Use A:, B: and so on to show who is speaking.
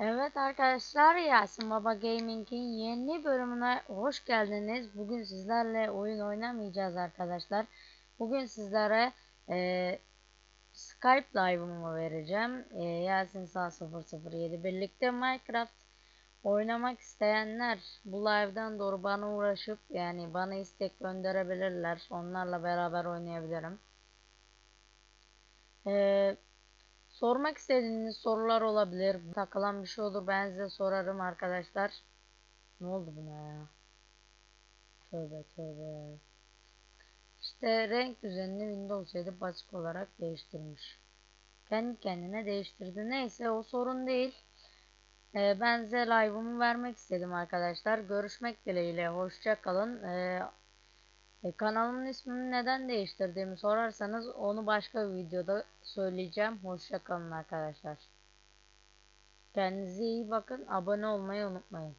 A: Evet arkadaşlar Yasin Baba Gaming'in yeni bölümüne hoş geldiniz. Bugün sizlerle oyun oynamayacağız arkadaşlar. Bugün sizlere e, Skype live'ımı vereceğim. E, Yasin Sağ 007 birlikte Minecraft oynamak isteyenler bu live'dan doğru bana uğraşıp yani bana istek gönderebilirler. Onlarla beraber oynayabilirim. Eee Sormak istediğiniz sorular olabilir. Takılan bir şey olur. Ben size sorarım arkadaşlar. Ne oldu buna ya? Tövbe tövbe. İşte renk düzenini Windows 7 basit olarak değiştirmiş. Kendi kendine değiştirdi. Neyse o sorun değil. Ee, ben size live'ımı vermek istedim arkadaşlar. Görüşmek dileğiyle. Hoşça kalın. Ee, e, kanalımın ismini neden değiştirdiğimi sorarsanız onu başka bir videoda söyleyeceğim. Hoşça kalın arkadaşlar. Kendinize iyi bakın. Abone olmayı unutmayın.